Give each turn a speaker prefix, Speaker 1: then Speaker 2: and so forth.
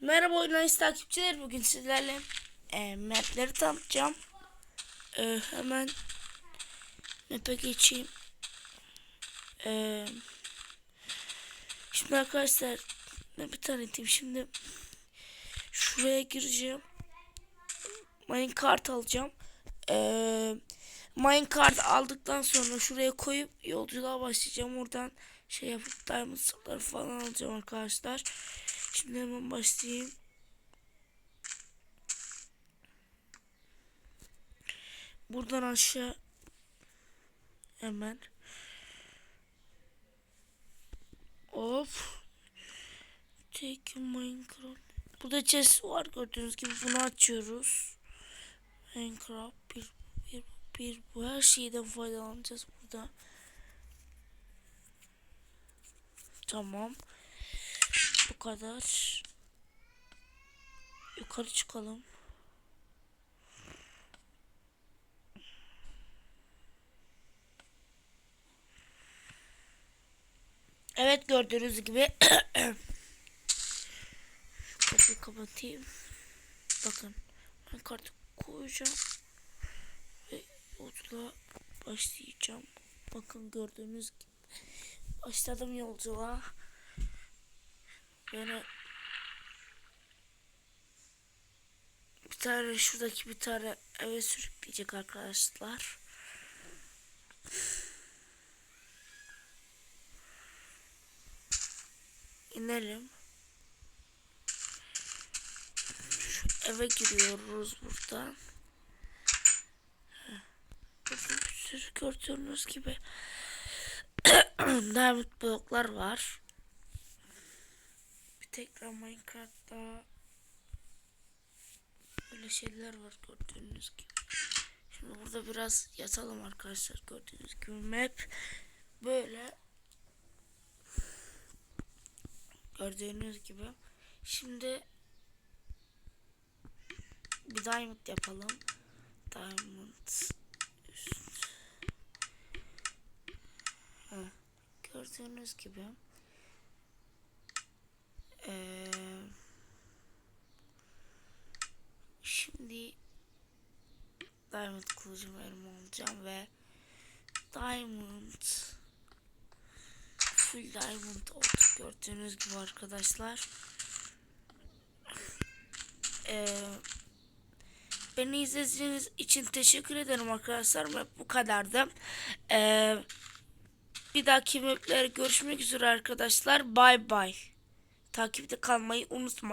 Speaker 1: Merhaba oyunlarınız takipçiler. Bugün sizlerle e, mapleri tanıtacağım. E, hemen map'e geçeyim. E, şimdi arkadaşlar map'i tanıtayım. Şimdi şuraya gireceğim. Minecart alacağım. E, minecart aldıktan sonra şuraya koyup yolculuğa başlayacağım. Oradan şey yapıp diamond falan alacağım arkadaşlar. Şimdi hemen başlayayım. Buradan aşağı hemen Hop. Take Minecraft. Burada chest var gördüğünüz gibi bunu açıyoruz. Minecraft bir bir bir bu her şeyden faydalanacağız burada. Tamam. Bu kadar. Yukarı çıkalım. Evet gördüğünüz gibi kapıyı kapatayım. Bakın ben kartı koyacağım ve yolculuğa başlayacağım. Bakın gördüğünüz gibi başladım yolculuğa. Beni bir tane şuradaki bir tane eve sürükleyecek arkadaşlar. İnelim. Şu eve giriyoruz buradan. Burada bir sürü gördüğünüz gibi diamond bloklar var. Tekrar Minecraft'ta böyle şeyler var gördüğünüz gibi. Şimdi burada biraz yatalım arkadaşlar gördüğünüz gibi map böyle gördüğünüz gibi. Şimdi bir diamond yapalım. Diamond üst. Heh, gördüğünüz gibi. Ee, şimdi Diamond kılıcımı elime alacağım ve Diamond Full Diamond olduk gördüğünüz gibi arkadaşlar. Ee, beni izlediğiniz için teşekkür ederim arkadaşlar. Bu kadardı. Ee, bir dahaki maplere görüşmek üzere arkadaşlar. Bye bye. Takipte kalmayı unutmayın.